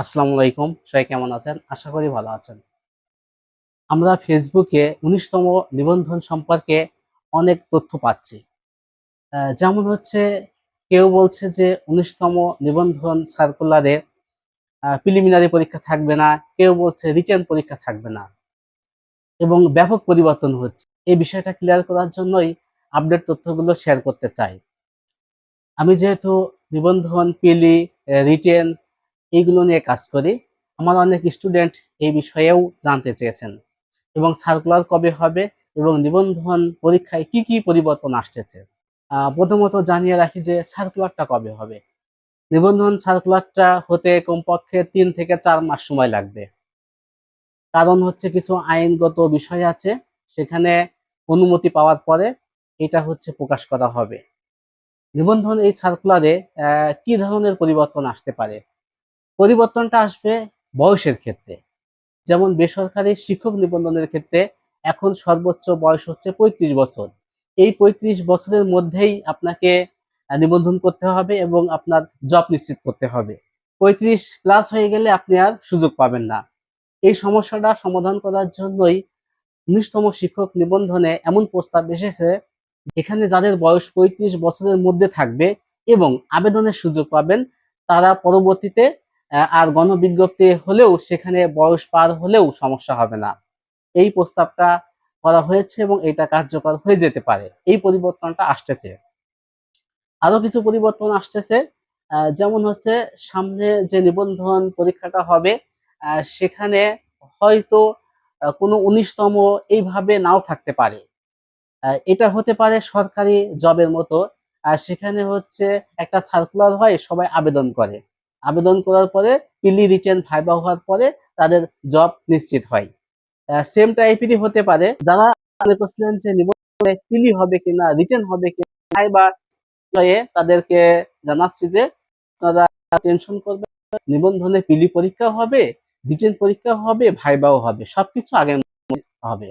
আসসালামু আলাইকুম, সবাই কেমন আছেন? আশা করি ভালো আছেন। আমরা ফেসবুকে উনিশতম নিবন্ধন সম্পর্কে অনেক তথ্য পাচ্ছি। যেমন হচ্ছে, কেউ বলছে যে উনিশতম নিবন্ধন সার্কুলারে প্রিলিমিনারি পরীক্ষা থাকবে না, কেউ বলছে রিটেন পরীক্ষা থাকবে না। এবং ব্যাপক পরিবর্তন হচ্ছে। এই বিষয়টা ক্লিয়ার করার জন্যই আপডেট তথ্যগুলো শেয়ার করতে চাই। আমি যেহেতু নিবন্ধন পিলি রিটেন এইগুলো নিয়ে কাজ করি আমার অনেক স্টুডেন্ট এই বিষয়েও জানতে চেয়েছেন। এবং সার্কুলার কবে হবে এবং নিবন্ধন পরীক্ষায় কি কি পরিবর্তন আসতেছে? প্রথমত জানিয়ে রাখি যে সার্কুলারটা কবে হবে? নিবন্ধন সার্কুলারটা হতে কমপক্ষে তিন থেকে চার মাস সময় লাগবে। কারণ হচ্ছে কিছু আইনগত বিষয় আছে, সেখানে অনুমতি পাওয়ার পরে এটা হচ্ছে প্রকাশ করা হবে। নিবন্ধন এই সার্কুলারে কি ধরনের পরিবর্তন আসতে পারে? পরিবর্তনটা আসবে বয়সের ক্ষেত্রে। যেমন বেসরকারি শিক্ষক নিবন্ধনের ক্ষেত্রে এখন সর্বোচ্চ বয়স হচ্ছে পঁয়ত্রিশ বছর। এই পঁয়ত্রিশ বছরের মধ্যেই আপনাকে নিবন্ধন করতে হবে এবং আপনার জব নিশ্চিত করতে হবে। পঁয়ত্রিশ প্লাস হয়ে গেলে আপনি আর সুযোগ পাবেন না। এই সমস্যাটা সমাধান করার জন্যই উনিশতম শিক্ষক নিবন্ধনে এমন প্রস্তাব এসেছে এখানে যাদের বয়স পঁয়ত্রিশ বছরের মধ্যে থাকবে এবং আবেদনের সুযোগ পাবেন, তারা পরবর্তীতে আর গণবিজ্ঞপ্তি হলেও সেখানে বয়স পার হলেও সমস্যা হবে না। এই প্রস্তাবটা করা হয়েছে এবং এটা কার্যকর হয়ে যেতে পারে। এই পরিবর্তনটা আসতেছে। আরও কিছু পরিবর্তন আসতেছে। যেমন হচ্ছে সামনে যে নিবন্ধন পরীক্ষাটা হবে সেখানে হয়তো কোনো উনিশতম এইভাবে নাও থাকতে পারে। এটা হতে পারে সরকারি জবের মতো। আর সেখানে হচ্ছে একটা সার্কুলার হয়, সবাই আবেদন করে। আবেদন করার পরে পিলি রিটেন ভাইবা হওয়ার পরে তাদের জব নিশ্চিত হয়। সেম টাইপেরই হতে পারে। যারা মনে করছিলেন যে নিবন্ধনে পিলি হবে কিনা, রিটেন হবে কিনা বিষয়ে তাদেরকে জানাচ্ছি যে আপনারা টেনশন করবেন না। নিবন্ধনে পিলি পরীক্ষা হবে, রিটেন পরীক্ষা হবে ভাইবাও হবে, সবকিছু আগে হবে।